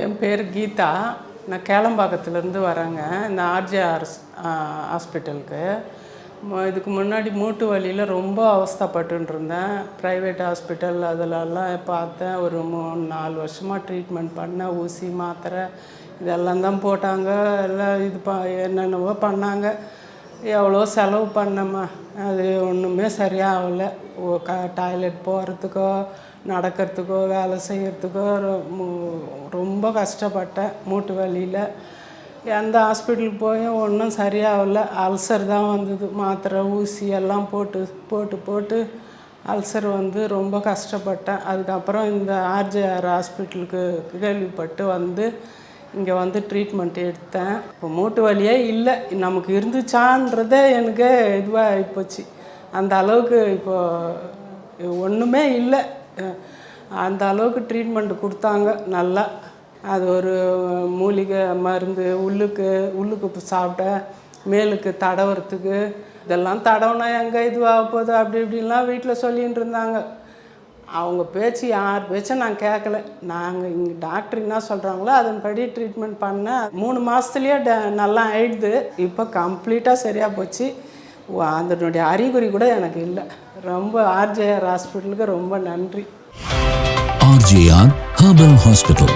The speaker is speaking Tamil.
என் பேர் கீதா. நான் கேளம்பாக்கத்துலேருந்து வரேங்க. இந்த ஆர்ஜேஆர் ஹாஸ்பிட்டலுக்கு. இதுக்கு முன்னாடி மூட்டு வலியில் ரொம்ப அவஸ்தைப்பட்டுன்னு இருந்தேன் ப்ரைவேட் ஹாஸ்பிட்டல் அதிலெல்லாம் பார்த்தேன். ஒரு மூணு நாலு வருஷமாக ட்ரீட்மெண்ட் பண்ணேன். ஊசி மாத்திரை இதெல்லாம் தான் போட்டாங்க. எல்லாம் இது ப என்னென்னவோ பண்ணாங்க. எவ்வளோ செலவு பண்ணம்மா அது ஒன்றுமே சரியாகல. க டாய்லெட் போகிறதுக்கோ நடக்கிறதுக்கோ வேலை செய்கிறதுக்கோ ரொம்ப கஷ்டப்பட்டேன் மூட்டு வலியில். எந்த ஹாஸ்பிட்டலுக்கு போய் ஒன்றும் சரியாகல. அல்சர் தான் வந்தது. மாத்திரை ஊசி எல்லாம் போட்டு போட்டு போட்டு அல்சர் வந்து ரொம்ப கஷ்டப்பட்டேன். அதுக்கப்புறம் இந்த ஆர்ஜேஆர் ஹாஸ்பிட்டலுக்கு கேள்விப்பட்டு வந்து இங்கே வந்து ட்ரீட்மெண்ட் எடுத்தேன். இப்போ மூட்டு வலியே இல்லை. நமக்கு இருந்துச்சான்றதே எனக்கு இதுவாக ஆகிப்போச்சு அந்த அளவுக்கு இப்போ ஒன்றுமே இல்லை. அந்த அளவுக்கு ட்ரீட்மெண்ட் கொடுத்தாங்க. நல்லா. அது ஒரு மூலிகை மருந்து உள்ளுக்கு உள்ளுக்கு சாப்பிட்ட மேலுக்கு தடவுறதுக்கு. இதெல்லாம் தடவுனா எங்கே இதுவாக போகுது? அப்படி இப்படின்லாம் வீட்டில் சொல்லின்னு இருந்தாங்க. அவங்க பேச்சு யார் பேச்சும் நான் கேட்கல நாங்கள் இங்கே டாக்டர் என்ன சொல்கிறாங்களோ அதன்படி ட்ரீட்மெண்ட் பண்ணேன். மூணு மாதத்துலேயே ட நல்லா ஆயிடுது. இப்போ கம்ப்ளீட்டாக சரியாக போச்சு. அதனுடைய அறிகுறி கூட எனக்கு இல்லை. ரொம்ப ஆர்ஜேஆர் ஹாஸ்பிட்டலுக்கு ரொம்ப நன்றி. RJR Herbal hospital